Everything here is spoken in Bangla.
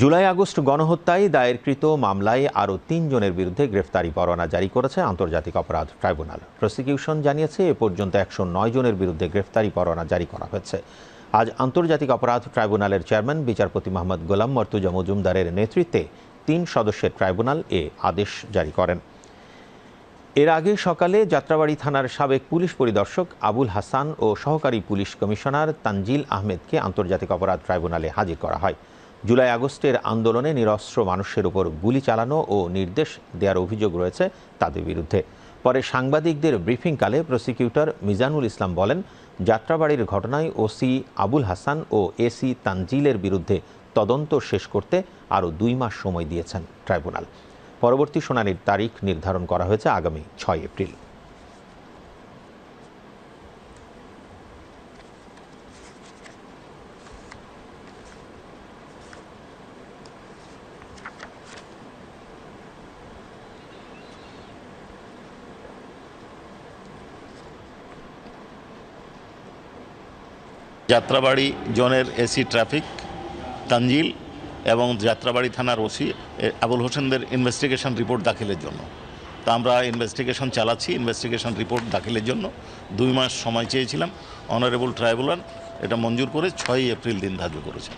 জুলাই আগস্ট গণহত্যায় দায়েরকৃত মামলায় আরও তিনজনের বিরুদ্ধে গ্রেফতারি পরোয়ানা জারি করেছে আন্তর্জাতিক অপরাধ ট্রাইব্যুনাল। প্রসিকিউশন জানিয়েছে, এ পর্যন্ত একশো নয় জনের বিরুদ্ধে গ্রেফতারি পরোয়ানা জারি করা হয়েছে। আজ আন্তর্জাতিক অপরাধ ট্রাইব্যুনালের চেয়ারম্যান, বিচারপতি মোহাম্মদ গোলাম মর্তুজা মজুমদারের নেতৃত্বে তিন সদস্যের ট্রাইব্যুনাল এ আদেশ জারি করেন। এর আগে সকালে যাত্রাবাড়ি থানার সাবেক পুলিশ পরিদর্শক আবুল হাসান ও সহকারী পুলিশ কমিশনার তানজিল আহমেদকে আন্তর্জাতিক অপরাধ ট্রাইব্যুনালে হাজির করা হয়। জুলাই আগস্টের আন্দোলনে নিরস্ত্র মানুষের উপর গুলি চালানো ও নির্দেশ দেওয়ার অভিযোগ রয়েছে তাদের বিরুদ্ধে। পরে সাংবাদিকদের ব্রিফিংকালে প্রসিকিউটর মিজানুল ইসলাম বলেন, যাত্রাবাড়ির ঘটনায় ওসি আবুল হাসান ও এসি তানজিলের বিরুদ্ধে তদন্ত শেষ করতে আরও দুই মাস সময় দিয়েছেন ট্রাইব্যুনাল। পরবর্তী শুনানির তারিখ নির্ধারণ করা হয়েছে আগামী ছয় এপ্রিল। যাত্রাবাড়ি জোনের এসি ট্রাফিক তানজিল এবং যাত্রাবাড়ি থানার ওসি আবুল হোসেনদের ইনভেস্টিগেশন রিপোর্ট দাখিলের জন্য। তা আমরা ইনভেস্টিগেশন চালাচ্ছি, ইনভেস্টিগেশন রিপোর্ট দাখিলের জন্য। দুই মাস সময় চেয়েছিলাম, অনারেবল ট্রাইব্যুনাল, এটা মঞ্জুর করে ছয়ই এপ্রিল দিন ধার্য করেছে।